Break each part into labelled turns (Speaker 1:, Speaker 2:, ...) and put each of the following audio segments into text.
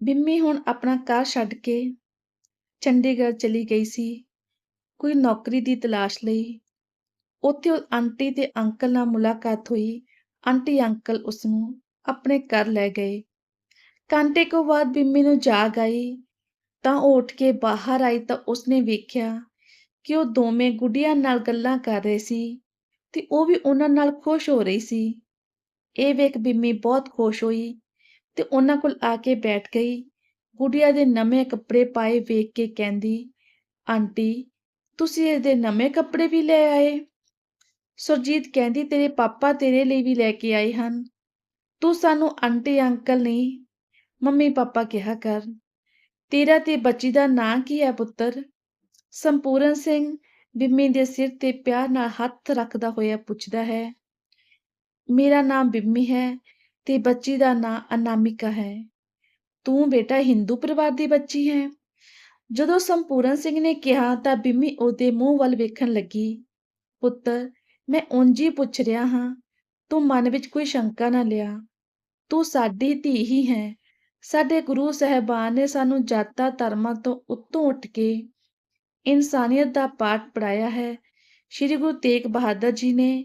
Speaker 1: ਬਿੰਮੀ ਹੁਣ ਆਪਣਾ ਘਰ ਛੱਡ ਕੇ ਚੰਡੀਗੜ੍ਹ ਚਲੀ ਗਈ ਸੀ। ਕੋਈ ਨੌਕਰੀ ਦੀ ਤਲਾਸ਼ ਲਈ ਉੱਥੇ ਉਹ ਆਂਟੀ ਤੇ ਅੰਕਲ ਨਾਲ ਮੁਲਾਕਾਤ ਹੋਈ। ਆਂਟੀ ਅੰਕਲ ਉਸ ਨੂੰ ਆਪਣੇ ਘਰ ਲੈ ਗਏ। ਘੰਟੇ ਕੁ ਬਾਅਦ ਬਿੰਮੀ ਨੂੰ ਜਾਗ ਆਈ। ਤਾਂ ਉਹ ਉੱਠ ਕੇ ਬਾਹਰ ਆਈ ਤਾਂ ਉਸਨੇ ਵੇਖਿਆ ਕਿ ਉਹ ਦੋਵੇਂ ਗੁੱਡੀਆਂ ਨਾਲ ਗੱਲਾਂ ਕਰ ਰਹੇ ਸੀ ਤੇ ਉਹ ਵੀ ਉਹਨਾਂ ਨਾਲ ਖੁਸ਼ ਹੋ ਰਹੀ ਸੀ। ਇਹ ਵੇਖ ਬਿੰਮੀ ਬਹੁਤ ਖੁਸ਼ ਹੋਈ। ਤੇ ਉਹਨਾਂ ਕੋਲ ਆ ਕੇ ਬੈਠ ਗਈ। ਗੁੱਡੀਆਂ ਦੇ ਨਵੇਂ ਕੱਪੜੇ ਪਾਏ ਵੇਖ ਕੇ ਕਹਿੰਦੀ, ਆਂਟੀ, ਤੁਸੀਂ ਇਹਦੇ ਨਵੇਂ ਕੱਪੜੇ ਵੀ ਲੈ ਆਏ? ਸੁਰਜੀਤ ਕਹਿੰਦੀ, ਤੇਰੇ ਪਾਪਾ ਤੇਰੇ ਲਈ ਵੀ ਲੈ ਕੇ ਆਏ ਹਨ। ਤੂੰ ਸਾਨੂੰ ਆਂਟੀ, ਅੰਕਲ ਨਹੀਂ, ਮੰਮੀ ਪਾਪਾ ਕਿਹਾ ਕਰ। ਤੇਰਾ ਤੇ ਬੱਚੀ ਦਾ ਨਾਂ ਕੀ ਹੈ ਪੁੱਤਰ? ਸੰਪੂਰਨ ਸਿੰਘ ਬਿੰਮੀ ਦੇ ਸਿਰ ਤੇ ਪਿਆਰ ਨਾਲ ਹੱਥ ਰੱਖਦਾ ਹੋਇਆ ਪੁੱਛਦਾ ਹੈ, ਮੇਰਾ ਨਾਮ ਬਿੰਮੀ ਹੈ ਤੇ ਬੱਚੀ ਦਾ ਨਾਂ ਅਨਾਮਿਕਾ ਹੈ। ਤੂੰ ਬੇਟਾ ਹਿੰਦੂ ਪਰਿਵਾਰ ਦੀ ਬੱਚੀ ਹੈ। ਜਦੋਂ ਸੰਪੂਰਨ ਸਿੰਘ ਨੇ ਕਿਹਾ ਤਾਂ ਬਿੰਮੀ ਉਹਦੇ ਮੂੰਹ ਵੱਲ ਵੇਖਣ ਲੱਗੀ। ਪੁੱਤਰ ਮੈਂ ਉਂਝ ਹੀ ਪੁੱਛ ਰਿਹਾ ਹਾਂ, ਤੂੰ ਮਨ ਵਿੱਚ ਕੋਈ ਸ਼ੰਕਾ ਨਾ ਲਿਆ। ਤੂੰ ਸਾਡੀ ਧੀ ਹੀ ਹੈ। ਸਾਡੇ ਗੁਰੂ ਸਾਹਿਬਾਨ ਨੇ ਸਾਨੂੰ ਜਾਤਾਂ ਧਰਮਾਂ ਤੋਂ ਉੱਤੋਂ ਉੱਠ ਕੇ ਇਨਸਾਨੀਅਤ ਦਾ ਪਾਠ ਪੜਾਇਆ ਹੈ। ਸ੍ਰੀ ਗੁਰੂ ਤੇਗ ਬਹਾਦਰ ਜੀ ਨੇ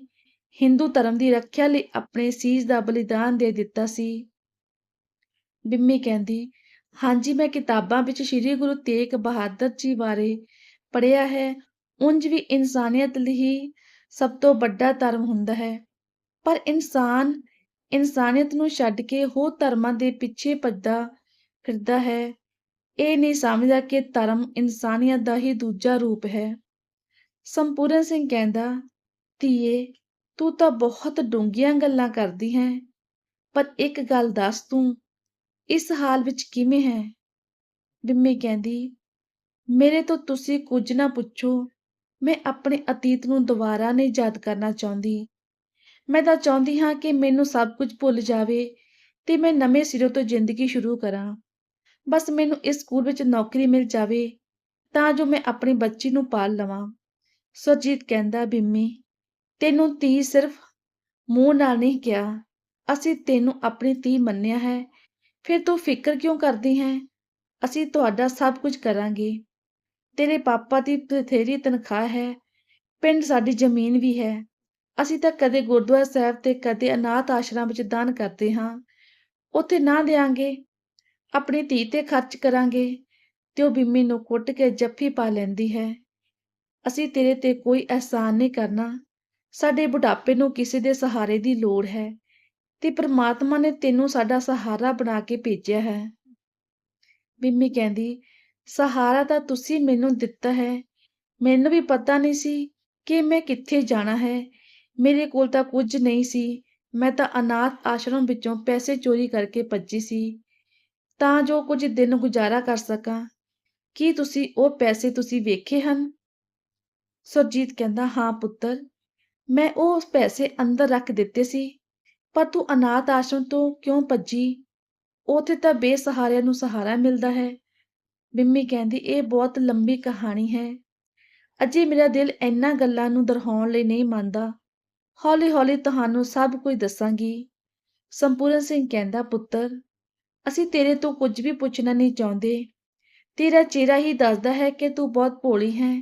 Speaker 1: ਹਿੰਦੂ ਧਰਮ ਦੀ ਰੱਖਿਆ ਲਈ ਆਪਣੇ ਸੀਸ ਦਾ ਬਲੀਦਾਨ ਦੇ ਦਿੱਤਾ ਸੀ। ਬਿੰਮੀ ਕਹਿੰਦੀ, ਹਾਂਜੀ, ਮੈਂ ਕਿਤਾਬਾਂ ਵਿੱਚ ਸ੍ਰੀ ਗੁਰੂ ਤੇਗ ਬਹਾਦਰ ਜੀ ਬਾਰੇ ਪੜ੍ਹਿਆ ਹੈ। ਉਂਝ ਵੀ ਇਨਸਾਨੀਅਤ ਲਈ ਸਭ ਤੋਂ ਵੱਡਾ ਧਰਮ ਹੁੰਦਾ ਹੈ। ਪਰ ਇਨਸਾਨ, ਇਨਸਾਨੀਅਤ ਨੂੰ ਛੱਡ ਕੇ ਹੋਰ ਧਰਮਾਂ ਦੇ ਪਿੱਛੇ ਭੱਜਦਾ ਫਿਰਦਾ ਹੈ। ਇਹ ਨਹੀਂ ਸਮਝਦਾ ਕਿ ਧਰਮ ਇਨਸਾਨੀਅਤ ਦਾ ਹੀ ਦੂਜਾ ਰੂਪ ਹੈ। ਸੰਪੂਰਨ ਸਿੰਘ ਕਹਿੰਦਾ, ਧੀਏ ਤੂੰ ਤਾਂ ਬਹੁਤ ਡੂੰਘੀਆਂ ਗੱਲਾਂ ਕਰਦੀ ਹੈ। ਪਰ ਇੱਕ ਗੱਲ ਦੱਸ ਤੂੰ, ਇਸ ਹਾਲ ਵਿੱਚ ਕਿਵੇਂ ਹੈ? ਬਿੰਮੀ ਕਹਿੰਦੀ, ਮੇਰੇ ਤੋਂ ਤੁਸੀਂ ਕੁਝ ਨਾ ਪੁੱਛੋ। ਮੈਂ ਆਪਣੇ ਅਤੀਤ ਨੂੰ ਦੁਬਾਰਾ ਨਹੀਂ ਯਾਦ ਕਰਨਾ ਚਾਹੁੰਦੀ। ਮੈਂ ਤਾਂ ਚਾਹੁੰਦੀ ਹਾਂ ਕਿ ਮੈਨੂੰ ਸਭ ਕੁਝ ਭੁੱਲ ਜਾਵੇ ਤੇ ਮੈਂ ਨਵੇਂ ਸਿਰੋਂ ਤੋਂ ਜ਼ਿੰਦਗੀ ਸ਼ੁਰੂ ਕਰਾਂ। ਬਸ ਮੈਨੂੰ ਇਸ ਸਕੂਲ ਵਿੱਚ ਨੌਕਰੀ ਮਿਲ ਜਾਵੇ ਤਾਂ ਜੋ ਮੈਂ ਆਪਣੀ ਬੱਚੀ ਨੂੰ ਪਾਲ ਲਵਾਂ। ਸੁਰਜੀਤ ਕਹਿੰਦਾ, ਬਿੰਮੀ ਤੈਨੂੰ ਧੀ ਸਿਰਫ ਮੂੰਹ ਨਾਲ ਨਹੀਂ ਕਿਹਾ। ਅਸੀਂ ਤੈਨੂੰ ਆਪਣੀ ਧੀ ਮੰਨਿਆ ਹੈ। ਫਿਰ ਤੂੰ ਫਿਕਰ ਕਿਉਂ ਕਰਦੀ ਹੈ? ਅਸੀਂ ਤੁਹਾਡਾ ਸਭ ਕੁਝ ਕਰਾਂਗੇ। ਤੇਰੇ ਪਾਪਾ ਦੀ ਬਥੇਰੀ ਤਨਖਾਹ ਹੈ। ਪਿੰਡ ਸਾਡੀ ਜ਼ਮੀਨ ਵੀ ਹੈ। ਅਸੀਂ ਤਾਂ ਕਦੇ ਗੁਰਦੁਆਰਾ ਸਾਹਿਬ ਤੇ ਕਦੇ ਅਨਾਥ ਆਸ਼ਰਮ ਵਿੱਚ ਦਾਨ ਕਰਦੇ ਹਾਂ। ਉੱਥੇ ਨਾ ਦੇਾਂਗੇ ਆਪਣੀ ਧੀ ਤੇ ਖਰਚ ਕਰਾਂਗੇ। ਤੇ ਉਹ ਬਿੰਮੀ ਨੂੰ ਕੁੱਟ ਕੇ ਜੱਫੀ ਪਾ ਲੈਂਦੀ ਹੈ। ਅਸੀਂ ਤੇਰੇ ਤੇ ਕੋਈ ਅਹਿਸਾਨ ਨਹੀਂ ਕਰਨਾ। ਸਾਡੇ ਬੁਢਾਪੇ ਨੂੰ ਕਿਸੇ ਦੇ ਸਹਾਰੇ ਦੀ ਲੋੜ ਹੈ ਤੇ ਪ੍ਰਮਾਤਮਾ ਨੇ ਤੈਨੂੰ ਸਾਡਾ ਸਹਾਰਾ ਬਣਾ ਕੇ ਭੇਜਿਆ ਹੈ। ਬਿੰਮੀ ਕਹਿੰਦੀ, ਸਹਾਰਾ ਤਾਂ ਤੁਸੀਂ ਮੈਨੂੰ ਦਿੱਤਾ ਹੈ। ਮੈਨੂੰ ਵੀ ਪਤਾ ਨਹੀਂ ਸੀ ਕਿ ਮੈਂ ਕਿੱਥੇ ਜਾਣਾ ਹੈ। ਮੇਰੇ ਕੋਲ ਤਾਂ ਕੁਝ ਨਹੀਂ ਸੀ। ਮੈਂ ਤਾਂ ਅਨਾਥ ਆਸ਼ਰਮ ਵਿੱਚੋਂ ਪੈਸੇ ਚੋਰੀ ਕਰਕੇ ਭੱਜੀ ਸੀ। ਤਾਂ ਜੋ ਕੁਝ ਦਿਨ ਗੁਜ਼ਾਰਾ ਕਰ ਸਕਾਂ। ਕੀ ਤੁਸੀਂ ਉਹ ਪੈਸੇ ਤੁਸੀਂ ਵੇਖੇ ਹਨ? ਸੁਰਜੀਤ ਕਹਿੰਦਾ, ਹਾਂ ਪੁੱਤਰ। ਮੈਂ ਉਹ ਪੈਸੇ ਅੰਦਰ ਰੱਖ ਦਿੱਤੇ ਸੀ, ਪਰ ਤੂੰ ਅਨਾਥ ਆਸ਼ਰਮ ਤੋਂ ਕਿਉਂ ਭੱਜੀ? ਉਥੇ ਤਾਂ ਬੇਸਹਾਰਿਆਂ ਨੂੰ ਸਹਾਰਾ ਮਿਲਦਾ ਹੈ। ਬਿੰਮੀ ਕਹਿੰਦੀ, ਇਹ ਬਹੁਤ ਲੰਬੀ ਕਹਾਣੀ ਹੈ। ਅਜੇ ਮੇਰਾ ਦਿਲ ਇੰਨਾ ਗੱਲਾਂ ਨੂੰ ਦਰਹਾਉਣ ਲਈ ਨਹੀਂ ਮੰਨਦਾ। ਹੌਲੀ-ਹੌਲੀ ਤੁਹਾਨੂੰ ਸਭ ਕੁਝ ਦੱਸਾਂਗੀ। ਸੰਪੂਰਨ ਸਿੰਘ ਕਹਿੰਦਾ, ਪੁੱਤਰ, ਅਸੀਂ ਤੇਰੇ ਤੋਂ ਕੁਝ ਵੀ ਪੁੱਛਣਾ ਨਹੀਂ ਚਾਹੁੰਦੇ। ਤੇਰਾ ਚਿਹਰਾ ਹੀ ਦੱਸਦਾ ਹੈ ਕਿ ਤੂੰ ਬਹੁਤ ਭੋਲੀ ਹੈ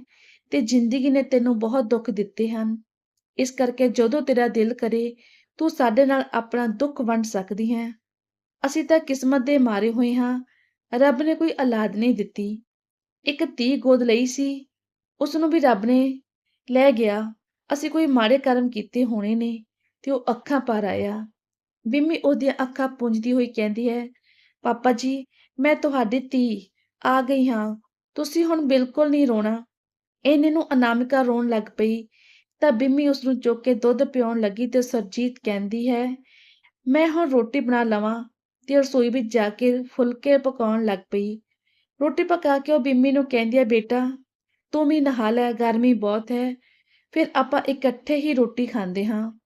Speaker 1: ਤੇ ਜ਼ਿੰਦਗੀ ਨੇ ਤੈਨੂੰ ਬਹੁਤ ਦੁੱਖ ਦਿੱਤੇ ਹਨ। ਇਸ ਕਰਕੇ ਜਦੋਂ ਤੇਰਾ ਦਿਲ ਕਰੇ, ਤੂੰ ਸਾਡੇ ਨਾਲ ਆਪਣਾ ਦੁੱਖ ਵੰਡ ਸਕਦੀ ਹੈ। ਅਸੀਂ ਤਾਂ ਕਿਸਮਤ ਦੇ ਮਾਰੇ ਹੋਏ ਹਾਂ, ਰੱਬ ਨੇ ਕੋਈ ਔਲਾਦ ਨਹੀਂ ਦਿੱਤੀ। ਇੱਕ ਧੀ ਗੋਦ ਲਈ ਸੀ ਉਸ ਨੂੰ ਵੀ ਰੱਬ ਨੇ ਲੈ ਗਿਆ। ਅਸੀਂ ਕੋਈ ਮਾੜੇ ਕਰਮ ਕੀਤੇ ਹੋਣੇ ਨੇ ਤੇ ਉਹ ਅੱਖਾਂ ਪਰ ਆਇਆ। ਬਿੰਮੀ ਉਹਦੀਆਂ ਅੱਖਾਂ ਪੁੰਝਦੀ ਹੋਈ ਕਹਿੰਦੀ ਹੈ, ਪਾਪਾ ਜੀ, ਮੈਂ ਤੁਹਾਡੀ ਧੀ, ਆ ਗਈ ਹਾਂ। ਤੁਸੀਂ ਹੁਣ ਬਿਲਕੁਲ ਨਹੀਂ ਰੋਣਾ। ਇਹਨੇ ਨੂੰ ਅਨਾਮਿਕਾ ਰੋਣ ਲੱਗ ਪਈ ਤਾਂ ਬਿੰਮੀ ਉਸ ਨੂੰ ਚੁੱਕ ਕੇ ਦੁੱਧ ਪਿਉਣ ਲੱਗੀ ਤੇ ਸਰਜੀਤ ਕਹਿੰਦੀ ਹੈ, ਮੈਂ ਹੁਣ ਰੋਟੀ ਬਣਾ ਲਵਾਂ ਤੇ ਰਸੋਈ ਵਿੱਚ ਜਾ ਕੇ ਫੁਲਕੇ ਪਕਾਉਣ ਲੱਗ ਪਈ। ਰੋਟੀ ਪਕਾ ਕੇ ਉਹ ਬਿੰਮੀ ਨੂੰ ਕਹਿੰਦੀ ਹੈ, ਬੇਟਾ, ਤੂੰ ਵੀ ਨਹਾ ਲੈ, ਗਰਮੀ ਬਹੁਤ ਹੈ, ਫਿਰ ਆਪਾਂ ਇਕੱਠੇ ਹੀ ਰੋਟੀ ਖਾਂਦੇ ਹਾਂ।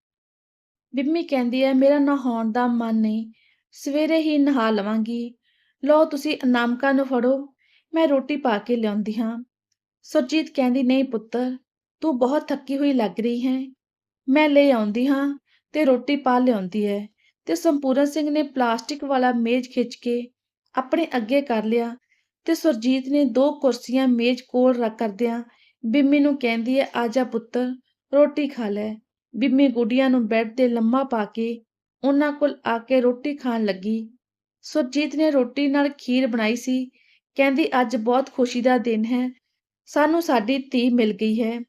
Speaker 1: ਬਿੰਮੀ ਕਹਿੰਦੀ ਹੈ, ਮੇਰਾ ਨਹਾਉਣ ਦਾ ਮਨ ਨਹੀਂ, ਸਵੇਰੇ ਹੀ ਨਹਾ ਲਵਾਂਗੀ। ਲਓ, ਤੁਸੀਂ ਅਨਾਮਕਾ ਨੂੰ ਫੜੋ, ਮੈਂ ਰੋਟੀ ਪਾ ਕੇ ਲਿਆਉਂਦੀ ਹਾਂ। ਸੁਰਜੀਤ ਕਹਿੰਦੀ, ਨਹੀਂ ਪੁੱਤਰ ਤੂੰ ਬਹੁਤ ਥੱਕੀ ਹੋਈ ਲੱਗ ਰਹੀ ਹੈ। ਮੈਂ ਲੈ ਆਉਂਦੀ ਹਾਂ ਤੇ ਰੋਟੀ ਪਾ ਲਿਆਉਂਦੀ ਹੈ ਤੇ ਸੰਪੂਰਨ ਸਿੰਘ ਨੇ ਪਲਾਸਟਿਕ ਵਾਲਾ ਮੇਜ਼ ਖਿੱਚ ਕੇ ਆਪਣੇ ਅੱਗੇ ਕਰ ਲਿਆ ਤੇ ਸੁਰਜੀਤ ਨੇ ਦੋ ਕੁਰਸੀਆਂ ਮੇਜ਼ ਕੋਲ ਰੱਖ ਕਰਦਿਆਂ ਬਿੰਮੀ ਨੂੰ ਕਹਿੰਦੀ ਹੈ ਆਜਾ ਪੁੱਤਰ, ਰੋਟੀ ਖਾ ਲੈ। ਬਿੰਮੀ ਗੁੱਡੀਆਂ ਨੂੰ ਬੈੱਡ ਤੇ ਲੰਮਾ ਪਾ ਕੇ ਉਹਨਾਂ ਕੋਲ ਆ ਕੇ ਰੋਟੀ ਖਾਣ ਲੱਗੀ। ਸੁਰਜੀਤ ਨੇ ਰੋਟੀ ਨਾਲ ਖੀਰ ਬਣਾਈ ਸੀ। ਕਹਿੰਦੀ, ਅੱਜ ਬਹੁਤ ਖੁਸ਼ੀ ਦਾ ਦਿਨ ਹੈ। ਸਾਨੂੰ ਸਾਡੀ ਧੀ ਮਿਲ ਗਈ ਹੈ।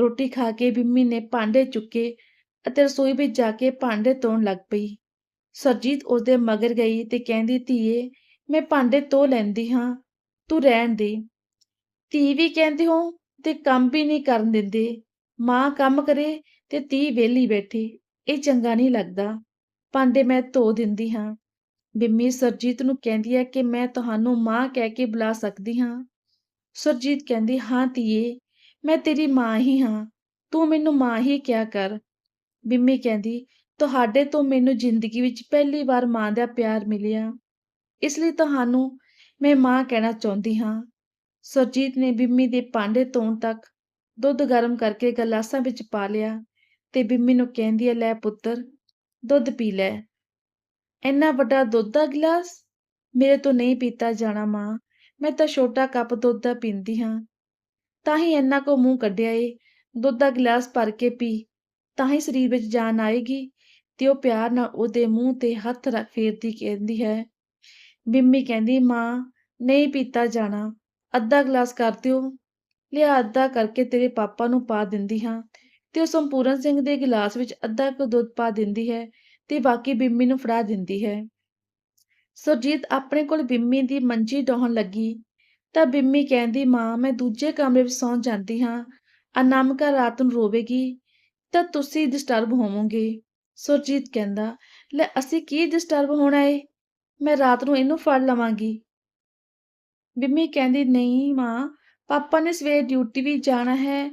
Speaker 1: ਰੋਟੀ ਖਾ ਕੇ ਬਿੰਮੀ ਨੇ ਭਾਂਡੇ ਚੁੱਕੇ ਅਤੇ ਰਸੋਈ ਵਿੱਚ ਜਾ ਕੇ ਭਾਂਡੇ ਧੋਣ ਲੱਗ ਪਈ। ਸਰਜੀਤ ਉਸਦੇ ਮਗਰ ਗਈ ਤੇ ਕਹਿੰਦੀ, ਧੀਏ, ਮੈਂ ਭਾਂਡੇ ਧੋ ਲੈਂਦੀ ਹਾਂ, ਤੂੰ ਰਹਿਣ ਦੇ। ਧੀ ਵੀ ਕਹਿੰਦੇ ਹੋ ਤੇ ਕੰਮ ਵੀ ਨਹੀਂ ਕਰਨ ਦਿੰਦੇ। ਮਾਂ ਕੰਮ ਕਰੇ ਤੇ ਧੀ ਵਿਹਲੀ ਬੈਠੀ, ਇਹ ਚੰਗਾ ਨਹੀਂ ਲੱਗਦਾ। ਭਾਂਡੇ ਮੈਂ ਧੋ ਦਿੰਦੀ ਹਾਂ। ਬਿੰਮੀ ਸਰਜੀਤ ਨੂੰ ਕਹਿੰਦੀ ਹੈ ਕਿ ਮੈਂ ਤੁਹਾਨੂੰ ਮਾਂ ਕਹਿ ਕੇ ਬੁਲਾ ਸਕਦੀ ਹਾਂ। ਸਰਜੀਤ ਕਹਿੰਦੀ, ਹਾਂ ਧੀਏ ਮੈਂ ਤੇਰੀ ਮਾਂ ਹੀ ਹਾਂ, ਤੂੰ ਮੈਨੂੰ ਮਾਂ ਹੀ ਕਿਹਾ ਕਰ? ਬਿੰਮੀ ਕਹਿੰਦੀ, ਤੁਹਾਡੇ ਤੋਂ ਮੈਨੂੰ ਜ਼ਿੰਦਗੀ ਵਿੱਚ ਪਹਿਲੀ ਵਾਰ ਮਾਂ ਦਾ ਪਿਆਰ ਮਿਲਿਆ। ਇਸ ਲਈ ਤੁਹਾਨੂੰ ਮੈਂ ਮਾਂ ਕਹਿਣਾ ਚਾਹੁੰਦੀ ਹਾਂ। ਸਰਜੀਤ ਨੇ ਬਿੰਮੀ ਦੇ ਪਾਂਡੇ ਧੋਣ ਤੱਕ ਦੁੱਧ ਗਰਮ ਕਰਕੇ ਗਲਾਸਾਂ ਵਿੱਚ ਪਾ ਲਿਆ ਤੇ ਬਿੰਮੀ ਨੂੰ ਕਹਿੰਦੀ ਹੈ, ਲੈ ਪੁੱਤਰ, ਦੁੱਧ ਪੀ ਲੈ। ਇੰਨਾ ਵੱਡਾ ਦੁੱਧ ਦਾ ਗਲਾਸ? ਮੇਰੇ ਤੋਂ ਨਹੀਂ ਪੀਤਾ ਜਾਣਾ ਮਾਂ। ਮੈਂ ਤਾਂ ਛੋਟਾ ਕੱਪ ਦੁੱਧ ਦਾ ਪੀਂਦੀ ਹਾਂ। ਤਾਂ ਹੀ ਇੰਨਾ ਕੋ ਮੂੰਹ ਕੱਢਿਆ ਏ। ਦੁੱਧ ਦਾ ਗਲਾਸ ਭਰ ਕੇ ਪੀ, ਤਾਂ ਹੀ ਸਰੀਰ ਵਿੱਚ ਜਾਨ ਆਏਗੀ ਤੇ ਉਹ ਪਿਆਰ ਨਾਲ ਉਹਦੇ ਮੂੰਹ ਤੇ ਹੱਥ ਰੱਖ ਫੇਰਦੀ ਕਹਿੰਦੀ ਹੈ, ਬਿੰਮੀ ਕਹਿੰਦੀ, ਮਾਂ, ਨਹੀਂ ਪੀਤਾ ਜਾਣਾ। ਅੱਧਾ ਗਲਾਸ ਕਰ ਦਿਓ। ਲਿਆ ਅੱਧਾ ਕਰਕੇ ਤੇਰੇ ਪਾਪਾ ਨੂੰ ਪਾ ਦਿੰਦੀ ਹਾਂ ਤੇ ਉਹ ਸੰਪੂਰਨ ਸਿੰਘ ਦੇ ਗਲਾਸ ਵਿੱਚ ਅੱਧਾ ਕੁ ਦੁੱਧ ਪਾ ਦਿੰਦੀ ਹੈ ਤੇ ਬਾਕੀ ਬਿੰਮੀ ਨੂੰ ਫੜਾ ਦਿੰਦੀ ਹੈ। ਸੁਰਜੀਤ ਆਪਣੇ ਕੋਲ ਬਿੰਮੀ ਦੀ ਮੰਜੀ ਡਾਹਣ ਲੱਗੀ। ਤਾਂ ਬਿੰਮੀ ਕਹਿੰਦੀ, ਮਾਂ, ਮੈਂ ਦੂਜੇ ਕਮਰੇ ਵਿੱਚ ਸੌਂ ਜਾਂਦੀ ਹਾਂ। ਅਨਾਮਿਕਾ ਰਾਤ ਨੂੰ ਰੋਵੇਗੀ, ਤਾਂ ਤੁਸੀਂ ਡਿਸਟਰਬ ਹੋਵੋਗੇ। ਸੁਰਜੀਤ ਕਹਿੰਦਾ, ਲੈ, ਅਸੀਂ ਕੀ ਡਿਸਟਰਬ ਹੋਣਾ ਏ? ਮੈਂ ਰਾਤ ਨੂੰ ਇਹਨੂੰ ਫੜ ਲਵਾਂਗੀ। ਬਿੰਮੀ ਕਹਿੰਦੀ, ਨਹੀਂ, ਮਾਂ, ਪਾਪਾ ਨੇ ਸਵੇਰ ਡਿਊਟੀ ਵੀ ਜਾਣਾ ਹੈ।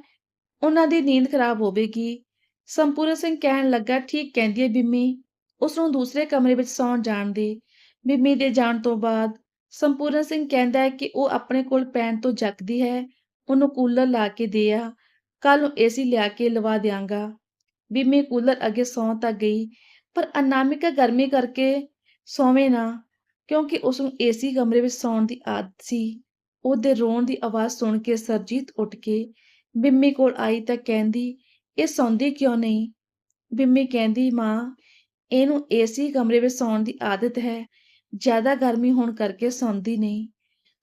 Speaker 1: ਉਹਨਾਂ ਦੀ ਨੀਂਦ ਖਰਾਬ ਹੋਵੇਗੀ। ਸੰਪੂਰਨ ਸਿੰਘ ਕਹਿਣ ਲੱਗਾ, ਠੀਕ ਕਹਿੰਦੀ ਹੈ ਬਿੰਮੀ, ਉਸ ਨੂੰ ਦੂਸਰੇ ਕਮਰੇ ਵਿੱਚ ਸੌਣ ਜਾਣ ਦੇ। ਬਿੰਮੀ ਦੇ ਜਾਣ ਤੋਂ ਬਾਅਦ ਸੰਪੂਰਨ ਸਿੰਘ ਕਹਿੰਦਾ ਹੈ ਕਿ ਉਹ ਆਪਣੇ ਕੋਲ ਪੈਣ ਤੋਂ ਜੱਕਦੀ ਹੈ, ਉਹਨੂੰ ਕੂਲਰ ਲਾ ਕੇ ਦੇ ਆ ਕੱਲ ਨੂੰ ਏਸੀ ਲਿਆ ਕੇ ਲਵਾ ਦਿਆਂਗਾ। ਬਿੰਮੀ ਕੂਲਰ ਅੱਗੇ ਸੌਂ ਤਾਂ ਗਈ, ਪਰ ਅਨਾਮਿਕਾ ਗਰਮੀ ਕਰਕੇ ਸੌਵੇਂ ਨਾ, ਕਿਉਂਕਿ ਉਸ ਨੂੰ ਏਸੀ ਕਮਰੇ ਵਿੱਚ ਸੌਣ ਦੀ ਆਦਤ ਸੀ। ਉਹਦੇ ਰੋਣ ਦੀ ਆਵਾਜ਼ ਸੁਣ ਕੇ ਸਰਜੀਤ ਉੱਠ ਕੇ ਬਿੰਮੀ ਕੋਲ ਆਈ ਤਾਂ ਕਹਿੰਦੀ, ਇਹ ਸੌਂਦੀ ਕਿਉਂ ਨਹੀਂ? ਬਿੰਮੀ ਕਹਿੰਦੀ, ਮਾਂ, ਇਹਨੂੰ ਏਸੀ ਕਮਰੇ ਵਿੱਚ ਸੌਣ ਦੀ ਆਦਤ ਹੈ ਜ਼ਿਆਦਾ ਗਰਮੀ ਹੋਣ ਕਰਕੇ ਸੌਂਦੀ ਨਹੀਂ।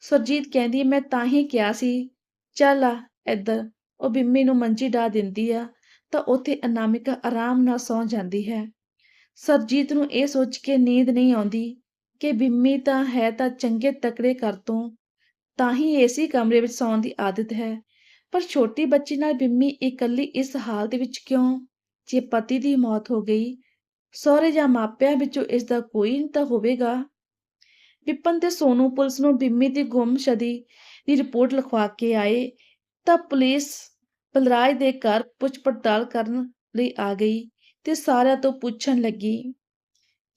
Speaker 1: ਸਰਜੀਤ ਕਹਿੰਦੀ ਮੈਂ ਤਾਂ ਹੀ ਕਿਹਾ ਸੀ, ਚੱਲ ਆ ਇੱਧਰ, ਉਹ ਬਿੰਮੀ ਨੂੰ ਮੰਜੀ ਡਾ ਦਿੰਦੀ ਆ, ਤਾਂ ਉੱਥੇ ਅਨਾਮਿਕਾ ਆਰਾਮ ਨਾਲ ਸੌਂ ਜਾਂਦੀ ਹੈ। ਸਰਜੀਤ ਨੂੰ ਇਹ ਸੋਚ ਕੇ ਨੀਂਦ ਨਹੀਂ ਆਉਂਦੀ ਕਿ ਬਿੰਮੀ ਤਾਂ ਹੈ ਤਾਂ ਚੰਗੇ ਤਕੜੇ ਕਰ ਤੋਂ, ਤਾਂ ਹੀ ਏਸੀ ਕਮਰੇ ਵਿੱਚ ਸੌਣ ਦੀ ਆਦਤ ਹੈ। ਪਰ ਛੋਟੀ ਬੱਚੀ ਨਾਲ ਬਿੰਮੀ ਇਕੱਲੀ ਇਸ ਹਾਲਤ ਵਿੱਚ ਕਿਉਂ? ਜੇ ਪਤੀ ਦੀ ਮੌਤ ਹੋ ਗਈ, ਸਹੁਰੇ ਜਾਂ ਮਾਪਿਆਂ ਵਿੱਚੋਂ ਇਸ ਦਾ ਕੋਈ ਤਾਂ ਹੋਵੇਗਾ। ਵਿਪਨ ਤੇ ਸੋਨੂ ਪੁਲਿਸ ਨੂੰ ਬਿੰਮੀ ਦੀ ਗੁੰਮਸ਼ਦੀ ਦੀ ਰਿਪੋਰਟ ਲਿਖਵਾ ਕੇ ਆਏ, ਤਾਂ ਪੁਲਿਸ ਬਲਰਾਜ ਦੇ ਘਰ ਪੁੱਛ ਪੜਤਾਲ ਕਰਨ ਲਈ ਆ ਗਈ ਤੇ ਸਾਰਿਆਂ ਤੋਂ ਪੁੱਛਣ ਲੱਗੀ,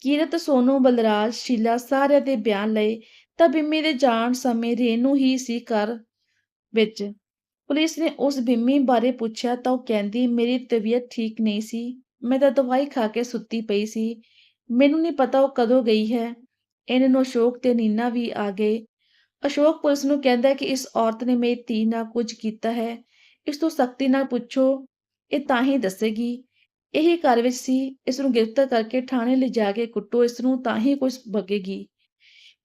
Speaker 1: ਕੀਰਤ, ਸੋਨੂ, ਬਲਰਾਜ, ਸ਼ੀਲਾ ਸਾਰਿਆਂ ਦੇ ਬਿਆਨ ਲਏ, ਤਾਂ ਬਿੰਮੀ ਦੇ ਜਾਣ ਸਮੇਂ ਰੇਨੂ ਹੀ ਸੀ ਘਰ ਵਿੱਚ। ਪੁਲਿਸ ਨੇ ਉਸ ਬਿੰਮੀ ਬਾਰੇ ਪੁੱਛਿਆ ਤਾਂ ਉਹ ਕਹਿੰਦੀ, ਮੇਰੀ ਤਬੀਅਤ ਠੀਕ ਨਹੀਂ ਸੀ, ਮੈਂ ਤਾਂ ਦਵਾਈ ਖਾ ਕੇ ਸੁੱਤੀ ਪਈ ਸੀ, ਮੈਨੂੰ ਨਹੀਂ ਪਤਾ ਉਹ ਕਦੋਂ ਗਈ ਹੈ। ਇਹਨਾਂ ਨੂੰ ਅਸ਼ੋਕ ਤੇ ਨੀਨਾ ਵੀ ਆ ਗਏ। ਅਸ਼ੋਕ ਪੁਲਿਸ ਨੂੰ ਕਹਿੰਦਾ ਕਿ ਇਸ ਔਰਤ ਨੇ ਮੇਰੀ ਧੀ ਨਾਲ ਕੁਝ ਕੀਤਾ ਹੈ। ਇਸ ਤੋਂ ਸਖਤੀ ਨਾਲ ਪੁੱਛੋ, ਇਹ ਤਾਂ ਹੀ ਦੱਸੇਗੀ। ਇਹ ਘਰ ਵਿੱਚ ਸੀ, ਇਸ ਨੂੰ ਗ੍ਰਿਫਤਾਰ ਕਰਕੇ ਥਾਣੇ ਲਿਜਾ ਕੇ ਕੁੱਟੋ, ਇਸ ਨੂੰ ਤਾਂ ਹੀ ਕੁਝ ਬਗੇਗੀ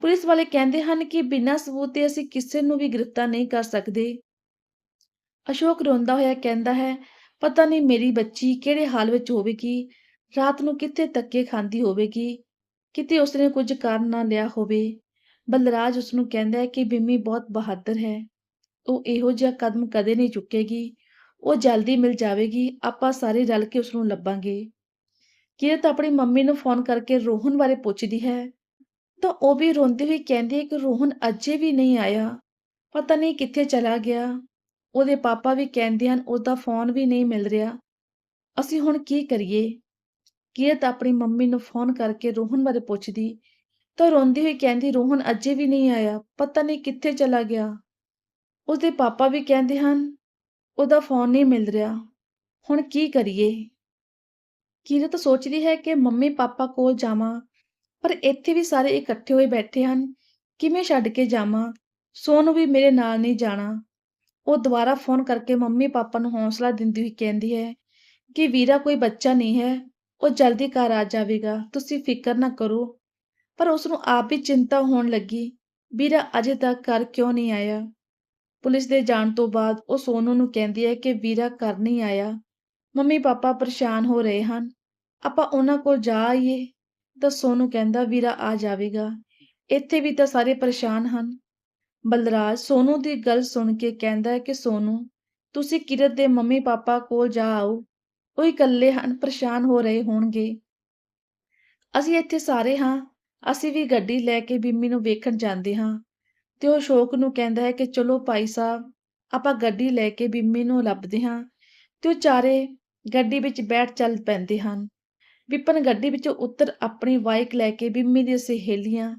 Speaker 1: ਪੁਲਿਸ ਵਾਲੇ ਕਹਿੰਦੇ ਹਨ ਕਿ ਬਿਨਾਂ ਸਬੂਤ ਦੇ ਅਸੀਂ ਕਿਸੇ ਨੂੰ ਵੀ ਗ੍ਰਿਫਤਾਰ ਨਹੀਂ ਕਰ ਸਕਦੇ। ਅਸ਼ੋਕ ਰੋਂਦਾ ਹੋਇਆ ਕਹਿੰਦਾ ਹੈ, ਪਤਾ ਨਹੀਂ ਮੇਰੀ ਬੱਚੀ ਕਿਹੜੇ ਹਾਲ ਵਿੱਚ ਹੋਵੇਗੀ? ਰਾਤ ਨੂੰ ਕਿੱਥੇ ਤੱਕੇ ਖਾਂਦੀ ਹੋਵੇਗੀ? ਕਿਤੇ ਉਸਨੇ ਕੁਝ ਕਰ ਨਾ ਲਿਆ ਹੋਵੇ। ਬਲਰਾਜ ਉਸ ਨੂੰ ਕਹਿੰਦਾ ਹੈ ਕਿ ਬਿੰਮੀ ਬਹੁਤ ਬਹਾਦਰ ਹੈ। ਉਹ ਇਹੋ ਜਿਹਾ ਕਦਮ ਕਦੇ ਨਹੀਂ ਚੁੱਕੇਗੀ। ਉਹ ਜਲਦੀ ਮਿਲ ਜਾਵੇਗੀ। ਆਪਾਂ ਸਾਰੇ ਰਲ ਕੇ ਉਸ ਨੂੰ ਲੱਭਾਂਗੇ ਕਿਰਤ ਆਪਣੀ ਮੰਮੀ ਨੂੰ ਫੋਨ ਕਰਕੇ ਰੋਹਨ ਬਾਰੇ ਪੁੱਛਦੀ ਹੈ। ਤਾਂ ਉਹ ਵੀ ਰੋਂਦੀ ਹੋਈ ਕਹਿੰਦੀ ਹੈ ਕਿ ਰੋਹਨ ਅਜੇ ਵੀ ਨਹੀਂ ਆਇਆ। ਪਤਾ ਨਹੀਂ ਕਿੱਥੇ ਚਲਾ ਗਿਆ। ਉਹਦੇ ਪਾਪਾ ਵੀ ਕਹਿੰਦੇ ਹਨ, ਉਹਦਾ ਫੋਨ ਵੀ ਨਹੀਂ ਮਿਲ ਰਿਹਾ। ਅਸੀਂ ਹੁਣ ਕੀ ਕਰੀਏ? ਕਿਰਤ ਆਪਣੀ ਮੰਮੀ ਨੂੰ ਫੋਨ ਕਰਕੇ ਰੋਹਨ ਬਾਰੇ ਪੁੱਛਦੀ। ਤਾਂ ਰੋਂਦੀ ਹੋਈ ਕਹਿੰਦੀ, ਰੋਹਨ, ਅਜੇ ਵੀ ਨਹੀਂ ਆਇਆ। ਪਤਾ ਨਹੀਂ ਕਿੱਥੇ ਚਲਾ ਗਿਆ। ਉਸਦੇ ਪਾਪਾ ਵੀ ਕਹਿੰਦੇ ਹਨ, ਉਹਦਾ ਫੋਨ ਨਹੀਂ ਮਿਲ ਰਿਹਾ। ਹੁਣ ਕੀ ਕਰੀਏ? ਕਿਰਤ ਸੋਚਦੀ ਹੈ ਕਿ ਮੰਮੀ ਪਾਪਾ ਕੋਲ ਜਾਵਾਂ, ਪਰ ਇੱਥੇ ਵੀ ਸਾਰੇ ਇਕੱਠੇ ਹੋਏ ਬੈਠੇ ਹਨ। ਕਿਵੇਂ ਛੱਡ ਕੇ ਜਾਵਾਂ? ਸੋਨੂੰ ਵੀ ਮੇਰੇ ਨਾਲ ਨਹੀਂ ਜਾਣਾ। ਉਹ ਦੁਬਾਰਾ ਫੋਨ ਕਰਕੇ ਮੰਮੀ ਪਾਪਾ ਨੂੰ ਹੌਸਲਾ ਦਿੰਦੀ ਹੋਈ ਕਹਿੰਦੀ ਹੈ ਕਿ ਵੀਰਾ ਕੋਈ ਬੱਚਾ ਨਹੀਂ ਹੈ। ਉਹ ਜਲਦੀ ਘਰ ਆ ਜਾਵੇਗਾ, ਤੁਸੀਂ ਫਿਕਰ ਨਾ ਕਰੋ। ਪਰ ਉਸ ਨੂੰ ਆਪ ਹੀ ਚਿੰਤਾ ਹੋਣ ਲੱਗੀ, ਵੀਰਾ ਅਜੇ ਤੱਕ ਘਰ ਕਿਉਂ ਨਹੀਂ ਆਇਆ? ਪੁਲਿਸ ਦੇ ਜਾਣ ਤੋਂ ਬਾਅਦ ਉਹ ਸੋਨੂ ਨੂੰ ਕਹਿੰਦੀ ਹੈ ਕਿ ਵੀਰਾ ਘਰ ਨਹੀਂ ਆਇਆ। ਮੰਮੀ ਪਾਪਾ ਪਰੇਸ਼ਾਨ ਹੋ ਰਹੇ ਹਨ। ਆਪਾਂ ਉਹਨਾਂ ਕੋਲ ਜਾ ਆਈਏ। ਤਾਂ ਸੋਨੂ ਕਹਿੰਦਾ, ਵੀਰਾ ਆ ਜਾਵੇਗਾ। ਇੱਥੇ ਵੀ ਤਾਂ ਸਾਰੇ ਪਰੇਸ਼ਾਨ ਹਨ। ਬਲਰਾਜ ਸੋਨੂ ਦੀ ਗੱਲ ਸੁਣ ਕੇ ਕਹਿੰਦਾ ਹੈ ਕਿ ਸੋਨੂ, ਤੁਸੀਂ ਕਿਰਤ ਦੇ ਮੰਮੀ ਪਾਪਾ ਕੋਲ ਜਾ ਆਓ। ਉਹ ਇਕੱਲੇ ਹਨ, ਪਰੇਸ਼ਾਨ ਹੋ ਰਹੇ ਹੋਣਗੇ। ਅਸੀਂ ਇੱਥੇ ਸਾਰੇ ਹਾਂ। ਅਸੀਂ ਵੀ ਗੱਡੀ ਲੈ ਕੇ ਬਿੰਮੀ ਨੂੰ ਵੇਖਣ ਜਾਂਦੇ ਹਾਂ। ਤੇ ਉਹ ਅਸ਼ੋਕ ਨੂੰ ਕਹਿੰਦਾ ਹੈ ਕਿ ਚਲੋ ਭਾਈ ਸਾਹਿਬ, ਆਪਾਂ ਗੱਡੀ ਲੈ ਕੇ ਬਿੰਮੀ ਨੂੰ ਲੱਭਦੇ ਹਾਂ ਤੇ ਉਹ ਚਾਰੇ ਗੱਡੀ ਵਿੱਚ ਬੈਠ ਚੱਲ ਪੈਂਦੇ ਹਨ। ਵਿਪਨ ਗੱਡੀ ਵਿੱਚੋਂ ਉੱਤਰ ਆਪਣੀ ਬਾਈਕ ਲੈ ਕੇ ਬਿੰਮੀ ਦੀਆਂ ਸਹੇਲੀਆਂ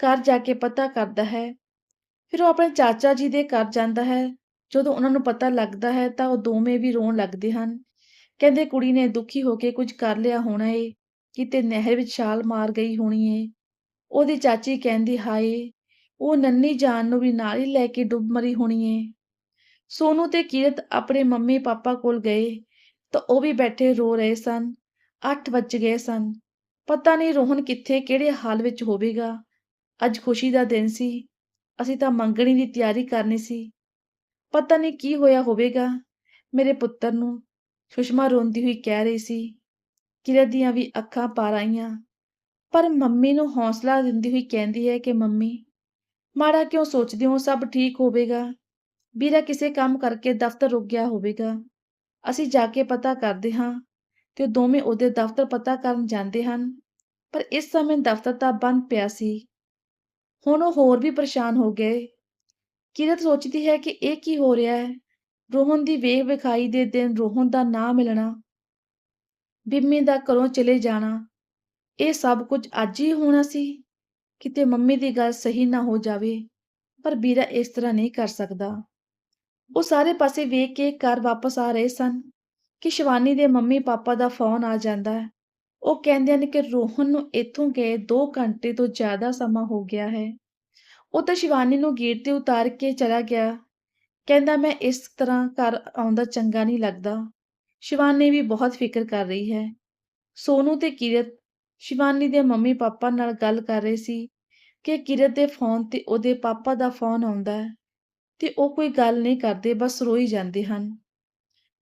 Speaker 1: ਘਰ ਜਾ ਕੇ ਪਤਾ ਕਰਦਾ ਹੈ। ਫਿਰ ਉਹ ਆਪਣੇ ਚਾਚਾ ਜੀ ਦੇ ਘਰ ਜਾਂਦਾ ਹੈ। ਜਦੋਂ ਉਹਨਾਂ ਨੂੰ ਪਤਾ ਲੱਗਦਾ ਹੈ ਤਾਂ ਉਹ ਦੋਵੇਂ ਵੀ ਰੋਣ ਲੱਗਦੇ ਹਨ। ਕਹਿੰਦੇ ਕੁੜੀ ਨੇ ਦੁਖੀ ਹੋ ਕੇ ਕੁਝ ਕਰ ਲਿਆ ਹੋਣਾ ਏ, ਕਿਤੇ ਨਹਿਰ ਵਿੱਚ ਛਾਲ ਮਾਰ ਗਈ ਹੋਣੀ ਏ। ਉਹਦੀ ਚਾਚੀ ਕਹਿੰਦੀ, ਹਾਏ, ਉਹ ਨੰਨੀ ਜਾਨ ਨੂੰ ਵੀ ਨਾਲ ਹੀ ਲੈ ਕੇ ਡੁੱਬ ਮਰੀ ਹੋਣੀ ਏ। ਸੋਨੂ ਤੇ ਕੀਰਤ ਆਪਣੇ ਮੰਮੀ ਪਾਪਾ ਕੋਲ ਗਏ, ਤਾਂ ਉਹ ਵੀ ਬੈਠੇ ਰੋ ਰਹੇ ਸਨ। 8 ਵੱਜ ਗਏ ਸਨ। ਪਤਾ ਨਹੀਂ ਰੋਹਨ ਕਿੱਥੇ, ਕਿਹੜੇ ਹਾਲ ਵਿੱਚ ਹੋਵੇਗਾ। ਅੱਜ ਖੁਸ਼ੀ ਦਾ ਦਿਨ ਸੀ। ਅਸੀਂ ਤਾਂ ਮੰਗਣੀ ਦੀ ਤਿਆਰੀ ਕਰਨੀ ਸੀ। ਪਤਾ ਨਹੀਂ ਕੀ ਹੋਇਆ ਹੋਵੇਗਾ ਮੇਰੇ ਪੁੱਤਰ ਨੂੰ। ਸੁਸ਼ਮਾ ਰੋਂਦੀ ਹੋਈ ਕਹਿ ਰਹੀ ਸੀ ਕਿਰਤ ਦੀਆਂ ਵੀ ਅੱਖਾਂ ਪਾਰ ਆਈਆਂ। ਪਰ ਮੰਮੀ ਨੂੰ ਹੌਸਲਾ ਦਿੰਦੀ ਹੋਈ ਕਹਿੰਦੀ ਹੈ ਕਿ, ਮੰਮੀ, ਮਾੜਾ ਕਿਉਂ ਸੋਚਦੇ ਹੋ? ਸਭ ਠੀਕ ਹੋਵੇਗਾ। ਵੀਰਾ ਕਿਸੇ ਕੰਮ ਕਰਕੇ ਦਫ਼ਤਰ ਰੁਕ ਗਿਆ ਹੋਵੇਗਾ। ਅਸੀਂ ਜਾ ਕੇ ਪਤਾ ਕਰਦੇ ਹਾਂ ਤੇ ਦੋਵੇਂ ਉਹਦੇ ਦਫ਼ਤਰ ਪਤਾ ਕਰਨ ਜਾਂਦੇ ਹਨ। ਪਰ ਇਸ ਸਮੇਂ ਦਫ਼ਤਰ ਤਾਂ ਬੰਦ ਪਿਆ ਸੀ। ਹੁਣ ਉਹ ਹੋਰ ਵੀ ਪਰੇਸ਼ਾਨ ਹੋ ਗਏ। ਕਿਰਤ ਸੋਚਦੀ ਹੈ ਕਿ ਇਹ ਕੀ ਹੋ ਰਿਹਾ ਹੈ? ਰੋਹਨ ਦੀ ਵੇਖ ਵਿਖਾਈ ਦੇ ਦਿਨ ਰੋਹਨ ਦਾ ਨਾ ਮਿਲਣਾ, ਬਿੰਮੀ ਦਾ ਘਰੋਂ ਚਲੇ ਜਾਣਾ, ਇਹ ਸਭ ਕੁਝ ਅੱਜ ਹੀ ਹੋਣਾ ਸੀ। ਕਿਤੇ ਮੰਮੀ ਦੀ ਗੱਲ ਸਹੀ ਨਾ ਹੋ ਜਾਵੇ, ਪਰ ਵੀਰਾ ਇਸ ਤਰ੍ਹਾਂ ਨਹੀਂ ਕਰ ਸਕਦਾ। ਉਹ ਸਾਰੇ ਪਾਸੇ ਵੇਖ ਕੇ ਘਰ ਵਾਪਸ ਆ ਰਹੇ ਸਨ ਕਿ ਸ਼ਿਵਾਨੀ ਦੇ ਮੰਮੀ ਪਾਪਾ ਦਾ ਫੋਨ ਆ ਜਾਂਦਾ ਹੈ। ਉਹ ਕਹਿੰਦੇ ਹਨ ਕਿ ਰੋਹਨ ਨੂੰ ਇੱਥੋਂ ਗਏ 2 ਘੰਟੇ ਤੋਂ ਜ਼ਿਆਦਾ ਸਮਾਂ ਹੋ ਗਿਆ ਹੈ। ਉਹ ਤਾਂ ਸ਼ਿਵਾਨੀ ਨੂੰ ਗੇਟ ਤੇ ਉਤਾਰ ਕੇ ਚਲਾ ਗਿਆ। ਕਹਿੰਦਾ, ਮੈਂ ਇਸ ਤਰ੍ਹਾਂ ਘਰ ਆਉਂਦਾ ਚੰਗਾ ਨਹੀਂ ਲੱਗਦਾ। ਸ਼ਿਵਾਨੀ ਵੀ ਬਹੁਤ ਫਿਕਰ ਕਰ ਰਹੀ ਹੈ। ਸੋਨੂ ਤੇ ਕਿਰਤ, ਸ਼ਿਵਾਨੀ ਦੇ ਮੰਮੀ ਪਾਪਾ ਨਾਲ ਗੱਲ ਕਰ ਰਹੇ ਸੀ ਕਿ ਕਿਰਤ ਦੇ ਫੋਨ ਤੇ ਉਹਦੇ ਪਾਪਾ ਦਾ ਫੋਨ ਆਉਂਦਾ ਹੈ ਤੇ ਉਹ ਕੋਈ ਗੱਲ ਨਹੀਂ ਕਰਦੇ, ਬਸ ਰੋਈ ਜਾਂਦੇ ਹਨ।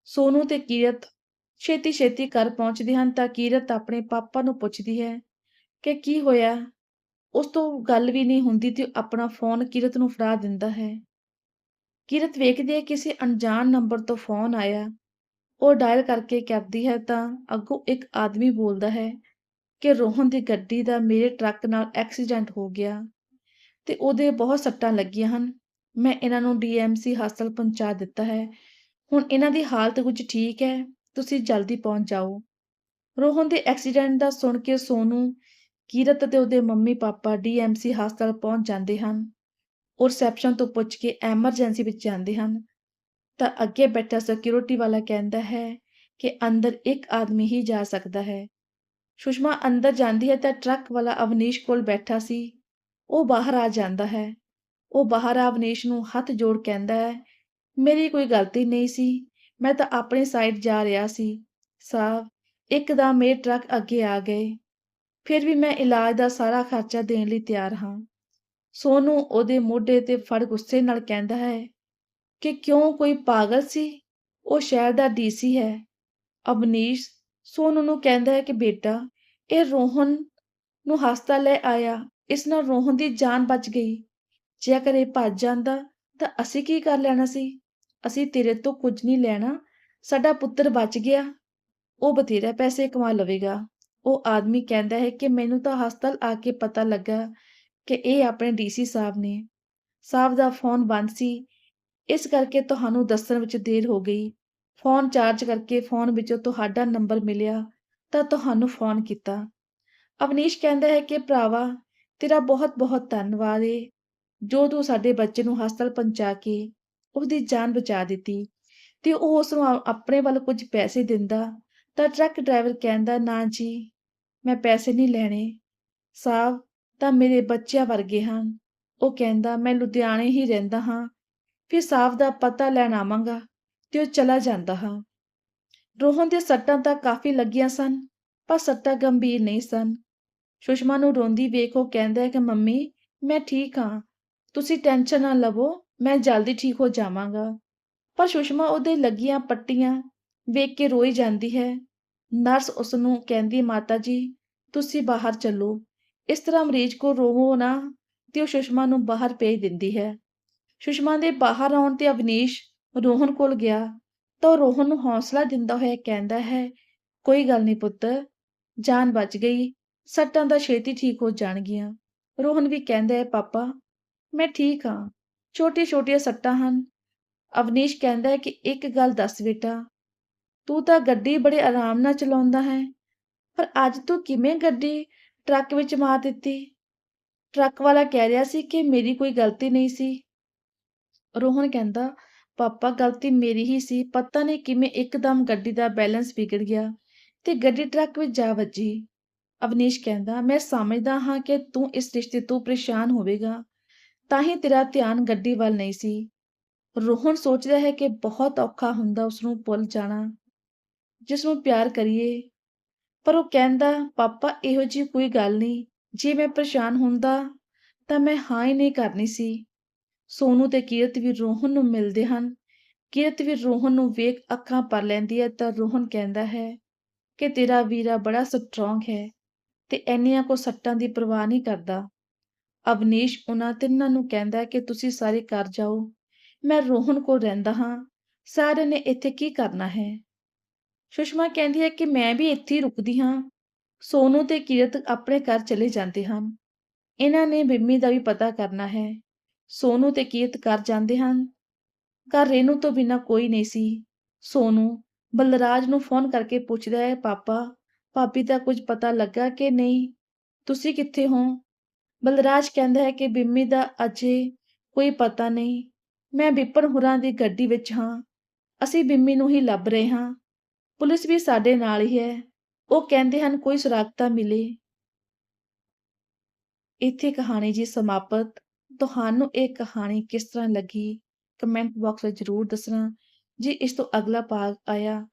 Speaker 1: ਸੋਨੂ ਤੇ ਕਿਰਤ ਛੇਤੀ ਛੇਤੀ ਘਰ ਪਹੁੰਚਦੇ ਹਨ ਤਾਂ ਕਿਰਤ ਆਪਣੇ ਪਾਪਾ ਨੂੰ ਪੁੱਛਦੀ ਹੈ ਕਿ ਕੀ ਹੋਇਆ? ਉਸ ਤੋਂ ਗੱਲ ਵੀ ਨਹੀਂ ਹੁੰਦੀ ਤੇ ਆਪਣਾ ਫੋਨ ਕਿਰਤ ਨੂੰ ਫੜਾ ਦਿੰਦਾ ਹੈ। ਕਿਰਤ ਵੇਖਦੀ ਹੈ ਕਿਸੇ ਅਣਜਾਣ ਨੰਬਰ ਤੋਂ ਫੋਨ ਆਇਆ? ਉਹ ਡਾਇਲ ਕਰਕੇ ਕਰਦੀ ਹੈ ਤਾਂ ਅੱਗੋਂ ਇੱਕ ਆਦਮੀ ਬੋਲਦਾ ਹੈ ਕਿ ਰੋਹਨ ਦੀ ਗੱਡੀ ਦਾ ਮੇਰੇ ਟਰੱਕ ਨਾਲ ਐਕਸੀਡੈਂਟ ਹੋ ਗਿਆ ਤੇ ਉਹਦੇ ਬਹੁਤ ਸੱਟਾਂ ਲੱਗੀਆਂ ਹਨ। ਮੈਂ ਇਹਨਾਂ ਨੂੰ ਡੀਐਮਸੀ ਹਸਪਤਾਲ ਪਹੁੰਚਾ ਦਿੱਤਾ ਹੈ। ਹੁਣ ਇਹਨਾਂ ਦੀ ਹਾਲਤ ਕੁਝ ਠੀਕ ਹੈ। ਤੁਸੀਂ ਜਲਦੀ ਪਹੁੰਚ ਜਾਓ। ਰੋਹਨ ਦੇ ਐਕਸੀਡੈਂਟ ਦਾ ਸੁਣ ਕੇ ਸੋਨੂ, ਕੀਰਤ ਤੇ ਉਹਦੇ ਮੰਮੀ ਪਾਪਾ ਡੀਐਮਸੀ ਹਸਪਤਾਲ ਪਹੁੰਚ ਜਾਂਦੇ ਹਨ। ਉਹ ਰਿਸੈਪਸ਼ਨ ਤੋਂ ਪੁੱਛ ਕੇ ਐਮਰਜੈਂਸੀ ਵਿੱਚ ਜਾਂਦੇ ਹਨ। ਤਾਂ ਅੱਗੇ ਬੈਠਾ ਸਿਕਿਉਰਿਟੀ ਵਾਲਾ ਕਹਿੰਦਾ ਹੈ ਕਿ ਅੰਦਰ ਇੱਕ ਆਦਮੀ ਹੀ ਜਾ ਸਕਦਾ ਹੈ। ਸੁਸ਼ਮਾ ਅੰਦਰ ਜਾਂਦੀ ਹੈ ਤਾਂ ਟਰੱਕ ਵਾਲਾ ਅਵਨੀਸ਼ ਕੋਲ ਬੈਠਾ ਸੀ। ਉਹ ਬਾਹਰ ਆ ਜਾਂਦਾ ਹੈ। ਉਹ ਬਾਹਰ ਆ ਅਵਨੀਸ਼ ਨੂੰ ਹੱਥ ਜੋੜ ਕਹਿੰਦਾ ਹੈ, ਮੇਰੀ ਕੋਈ ਗਲਤੀ ਨਹੀਂ ਸੀ। ਮੈਂ ਤਾਂ ਆਪਣੀ ਸਾਈਡ ਜਾ ਰਿਹਾ ਸੀ। ਸਾਹਿਬ ਇੱਕਦਮ ਇਹ ਟਰੱਕ ਅੱਗੇ ਆ ਗਏ। ਫਿਰ ਵੀ ਮੈਂ ਇਲਾਜ ਦਾ ਸਾਰਾ ਖਰਚਾ ਦੇਣ ਲਈ ਤਿਆਰ ਹਾਂ। ਸੋਨੂੰ ਉਹਦੇ ਮੋਢੇ ਤੇ ਫੜ ਗੁੱਸੇ ਨਾਲ ਕਹਿੰਦਾ ਹੈ ਕਿ ਕਿਉਂ ਕੋਈ ਪਾਗਲ ਸੀ? ਉਹ ਸ਼ਹਿਰ ਦਾ ਡੀਸੀ ਹੈ। ਅਬਨੀਸ਼ ਸੋਨੂੰ ਨੂੰ ਕਹਿੰਦਾ ਹੈ ਕਿ ਬੇਟਾ, ਇਹ ਰੋਹਨ ਨੂੰ ਹਸਪਤਾਲ ਲੈ ਆਇਆ। ਇਸ ਨਾਲ ਰੋਹਨ ਦੀ ਜਾਨ ਬਚ ਗਈ। ਜੇ ਅਗਰ ਇਹ ਭੱਜ ਜਾਂਦਾ ਤਾਂ ਅਸੀਂ ਕੀ ਕਰ ਲੈਣਾ ਸੀ? ਅਸੀਂ ਤੇਰੇ ਤੋਂ ਕੁਝ ਨਹੀਂ ਲੈਣਾ। ਸਾਡਾ ਪੁੱਤਰ ਬਚ ਗਿਆ। ਉਹ ਬਥੇਰਾ ਪੈਸੇ ਕਮਾ ਲਵੇਗਾ। ਉਹ ਆਦਮੀ ਕਹਿੰਦਾ ਹੈ ਕਿ ਮੈਨੂੰ ਤਾਂ ਹਸਪਤਾਲ ਆ ਕੇ ਪਤਾ ਲੱਗਾ ਕਿ ਇਹ ਆਪਣੇ ਡੀਸੀ ਸਾਹਿਬ ਨੇ। ਸਾਹਿਬ ਦਾ ਫੋਨ ਬੰਦ ਸੀ। ਇਸ ਕਰਕੇ ਤੁਹਾਨੂੰ ਦੱਸਣ ਵਿੱਚ ਦੇਰ ਹੋ ਗਈ। ਫੋਨ ਚਾਰਜ ਕਰਕੇ ਫੋਨ ਵਿੱਚੋਂ ਤੁਹਾਡਾ ਨੰਬਰ ਮਿਲਿਆ, ਤਾਂ ਤੁਹਾਨੂੰ ਫੋਨ ਕੀਤਾ। ਅਵਨੀਸ਼ ਕਹਿੰਦਾ ਹੈ ਕਿ, ਭਰਾਵਾ, ਤੇਰਾ ਬਹੁਤ ਬਹੁਤ ਧੰਨਵਾਦ ਏ। ਜੋ ਤੂੰ ਸਾਡੇ ਬੱਚੇ ਨੂੰ ਹਸਪਤਾਲ ਪਹੁੰਚਾ ਕੇ ਉਹਦੀ ਜਾਨ ਬਚਾ ਦਿੱਤੀ, ਤੇ ਉਹ ਉਸ ਨੂੰ ਆਪਣੇ ਵੱਲ ਕੁਝ ਪੈਸੇ ਦਿੰਦਾ, ਤਾਂ ਟਰੱਕ ਡਰਾਈਵਰ ਕਹਿੰਦਾ, ਨਾ ਜੀ, ਮੈਂ ਪੈਸੇ ਨਹੀਂ ਲੈਣੇ। ਸਾਹਿਬ ਤਾਂ ਮੇਰੇ ਬੱਚਿਆਂ ਵਰਗੇ ਹਨ। ਉਹ ਕਹਿੰਦਾ, ਮੈਂ ਲੁਧਿਆਣੇ ਹੀ ਰਹਿੰਦਾ ਹਾਂ। ਫਿਰ ਸਾਫ਼ ਦਾ ਪਤਾ ਲੈਣ ਆਵਾਂਗਾ ਤੇ ਉਹ ਚਲਾ ਜਾਂਦਾ ਹਾਂ। ਰੋਹਨ ਦੇ ਸੱਟਾਂ ਤਾਂ ਕਾਫੀ ਲੱਗੀਆਂ ਸਨ, ਪਰ ਸੱਟਾਂ ਗੰਭੀਰ ਨਹੀਂ ਸਨ। ਸੁਸ਼ਮਾ ਨੂੰ ਰੋਂਦੀ ਵੇਖ ਉਹ ਕਹਿੰਦਾ ਹੈ ਕਿ, ਮੰਮੀ, ਮੈਂ ਠੀਕ ਹਾਂ। ਤੁਸੀਂ ਟੈਨਸ਼ਨ ਨਾ ਲਵੋ, ਮੈਂ ਜਲਦੀ ਠੀਕ ਹੋ ਜਾਵਾਂਗਾ। ਪਰ ਸੁਸ਼ਮਾ ਉਹਦੇ ਲੱਗੀਆਂ ਪੱਟੀਆਂ ਵੇਖ ਕੇ ਰੋਈ ਜਾਂਦੀ ਹੈ। ਨਰਸ ਉਸ ਨੂੰ ਕਹਿੰਦੀ, ਮਾਤਾ ਜੀ, ਤੁਸੀਂ ਬਾਹਰ ਚੱਲੋ। ਇਸ ਤਰ੍ਹਾਂ ਮਰੀਜ਼ ਕੋ ਰੋਵੋ ਨਾ ਤੇ ਉਹ ਸੁਸ਼ਮਾ ਨੂੰ ਬਾਹਰ ਭੇਜ ਦਿੰਦੀ ਹੈ। ਸੁਸ਼ਮਾ ਦੇ ਬਾਹਰ ਆਉਣ ਤੇ ਅਵਨੀਸ਼ ਰੋਹਨ ਕੋਲ ਗਿਆ ਤਾਂ ਉਹ ਰੋਹਨ ਨੂੰ ਹੌਸਲਾ ਦਿੰਦਾ ਹੋਇਆ ਕਹਿੰਦਾ ਹੈ, ਕੋਈ ਗੱਲ ਨਹੀਂ ਪੁੱਤ, ਜਾਨ ਬਚ ਗਈ, ਸੱਟਾਂ ਦਾ ਛੇਤੀ ਠੀਕ ਹੋ ਜਾਣਗੀਆਂ। ਰੋਹਨ ਵੀ ਕਹਿੰਦਾ ਹੈ, ਪਾਪਾ, ਮੈਂ ਠੀਕ ਹਾਂ ਛੋਟੀਆਂ ਛੋਟੀਆਂ ਸੱਟਾਂ ਹਨ। ਅਵਨੀਸ਼ ਕਹਿੰਦਾ ਹੈ ਕਿ ਇੱਕ ਗੱਲ ਦੱਸ ਬੇਟਾ, ਤੂੰ ਤਾਂ ਗੱਡੀ ਬੜੇ ਆਰਾਮ ਨਾਲ ਚਲਾਉਂਦਾ ਹੈ, ਪਰ ਅੱਜ ਤੂੰ ਕਿਵੇਂ ਗੱਡੀ ਟਰੱਕ ਵਿੱਚ ਮਾਰ ਦਿੱਤੀ। ਟਰੱਕ ਵਾਲਾ ਕਹਿ ਰਿਹਾ ਸੀ ਕਿ ਮੇਰੀ ਕੋਈ ਗਲਤੀ ਨਹੀਂ ਸੀ। ਰੋਹਨ ਕਹਿੰਦਾ, ਪਾਪਾ, ਗਲਤੀ ਮੇਰੀ ਹੀ ਸੀ। ਪਤਾ ਨਹੀਂ ਕਿਵੇਂ ਇੱਕਦਮ ਗੱਡੀ ਦਾ ਬੈਲੈਂਸ ਵਿਗੜ ਗਿਆ ਤੇ ਗੱਡੀ ਟਰੱਕ ਵਿੱਚ ਜਾ ਵੱਜੀ। ਅਵਨੀਸ਼ ਕਹਿੰਦਾ, ਮੈਂ ਸਮਝਦਾ ਹਾਂ ਕਿ ਤੂੰ ਇਸ ਰਿਸ਼ਤੇ ਤੋਂ ਪਰੇਸ਼ਾਨ ਹੋਵੇਗਾ, ਤਾਂ ਹੀ ਤੇਰਾ ਧਿਆਨ ਗੱਡੀ ਵੱਲ ਨਹੀਂ ਸੀ। ਰੋਹਨ ਸੋਚਦਾ ਹੈ ਕਿ ਬਹੁਤ ਔਖਾ ਹੁੰਦਾ ਉਸ ਨੂੰ ਭੁੱਲ ਜਾਣਾ। ਜਿਸ ਨੂੰ ਪਿਆਰ ਕਰੀਏ ਪਰ ਉਹ ਕਹਿੰਦਾ, ਪਾਪਾ, ਇਹੋ ਜੀ ਕੋਈ ਗੱਲ ਨਹੀਂ। ਜੇ ਮੈਂ ਪਰੇਸ਼ਾਨ ਹੁੰਦਾ, ਤਾਂ ਮੈਂ ਹਾਂ ਹੀ ਨਹੀਂ ਕਰਨੀ ਸੀ। ਸੋਨੂ ਤੇ ਕੀਰਤ ਵੀ ਰੋਹਨ ਨੂੰ ਮਿਲਦੇ ਹਨ। ਕੀਰਤ ਵੀ ਰੋਹਨ ਨੂੰ ਵੇਖ ਅੱਖਾਂ ਭਰ ਲੈਂਦੀ ਹੈ ਤਾਂ ਰੋਹਨ ਕਹਿੰਦਾ ਹੈ ਕਿ ਤੇਰਾ ਵੀਰਾ ਬੜਾ ਸਟਰੋਂਗ ਹੈ ਤੇ ਐਨੀਆਂ ਕੋ ਸੱਟਾਂ ਦੀ ਪਰਵਾਹ ਨਹੀਂ ਕਰਦਾ। ਅਵਨੀਸ਼ ਉਹਨਾਂ ਤਿੰਨਾਂ ਨੂੰ ਕਹਿੰਦਾ ਕਿ ਤੁਸੀਂ ਸਾਰੇ ਘਰ ਜਾਓ। ਮੈਂ ਰੋਹਨ ਕੋਲ ਰਹਿੰਦਾ ਹਾਂ। ਸਾਰੇ ਨੇ ਇੱਥੇ ਕੀ ਕਰਨਾ ਹੈ? ਸੁਸ਼ਮਾ ਕਹਿੰਦੀ ਹੈ ਕਿ ਮੈਂ ਵੀ ਇੱਥੇ ਹੀ ਰੁਕਦੀ ਹਾਂ। ਸੋਨੂ ਤੇ ਕਿਰਤ ਆਪਣੇ ਘਰ ਚਲੇ ਜਾਂਦੇ ਹਨ। ਇਹਨਾਂ ਨੇ ਬਿੰਮੀ ਦਾ ਵੀ ਪਤਾ ਕਰਨਾ ਹੈ। ਸੋਨੂ ਤੇ ਕੀਰਤ ਕਰ ਜਾਂਦੇ ਹਨ। ਘਰ ਰੇਨੂ ਤੋਂ ਬਿਨਾ ਕੋਈ ਨਹੀਂ ਸੀ। ਸੋਨੂ ਬਲਰਾਜ ਨੂੰ ਫੋਨ ਕਰਕੇ ਪੁੱਛਦਾ ਹੈ, ਪਾਪਾ, ਭਾਬੀ ਦਾ ਕੁਝ ਪਤਾ ਲੱਗਾ ਕਿ ਨਹੀਂ? ਤੁਸੀਂ ਕਿੱਥੇ ਹੋ? ਬਲਰਾਜ ਕਹਿੰਦਾ ਹੈ ਕਿ ਬਿੰਮੀ ਦਾ ਅਜੇ ਕੋਈ ਪਤਾ ਨਹੀਂ। ਮੈਂ ਬਿਪਨ ਹੁਰਾਂ ਦੀ ਗੱਡੀ ਵਿੱਚ ਹਾਂ। ਅਸੀਂ ਬਿੰਮੀ ਨੂੰ ਹੀ ਲੱਭ ਰਹੇ ਹਾਂ। ਪੁਲਿਸ ਵੀ ਸਾਡੇ ਨਾਲ ਹੀ ਹੈ। ਉਹ ਕਹਿੰਦੇ ਹਨ ਕੋਈ ਸੁਰਾਗਤਾ ਮਿਲੇ। ਇੱਥੇ ਕਹਾਣੀ ਜੀ ਸਮਾਪਤ। ਤੁਹਾਨੂੰ ਇਹ ਕਹਾਣੀ ਕਿਸ ਤਰ੍ਹਾਂ ਲੱਗੀ? ਕਮੈਂਟ ਬਾਕਸ ਵਿੱਚ ਜ਼ਰੂਰ ਦੱਸਣਾ। ਜੇ ਇਸ ਤੋਂ ਅਗਲਾ ਭਾਗ ਆਇਆ,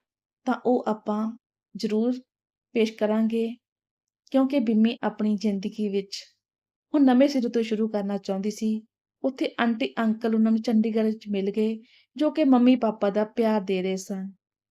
Speaker 1: ਤਾਂ ਉਹ ਆਪਾਂ ਜ਼ਰੂਰ ਪੇਸ਼ ਕਰਾਂਗੇ। ਕਿਉਂਕਿ ਬਿੰਮੀ ਆਪਣੀ ਜ਼ਿੰਦਗੀ ਵਿੱਚ ਉਹ ਨਵੇਂ ਸਿਰੇ ਤੋਂ ਸ਼ੁਰੂ ਕਰਨਾ ਚਾਹੁੰਦੀ ਸੀ। ਉੱਥੇ ਆਂਟੀ ਅੰਕਲ ਉਹਨਾਂ ਨੂੰ ਚੰਡੀਗੜ੍ਹ ਵਿੱਚ ਮਿਲ ਗਏ, ਜੋ ਕਿ ਮੰਮੀ ਪਾਪਾ ਦਾ ਪਿਆਰ ਦੇ ਰਹੇ ਸਨ।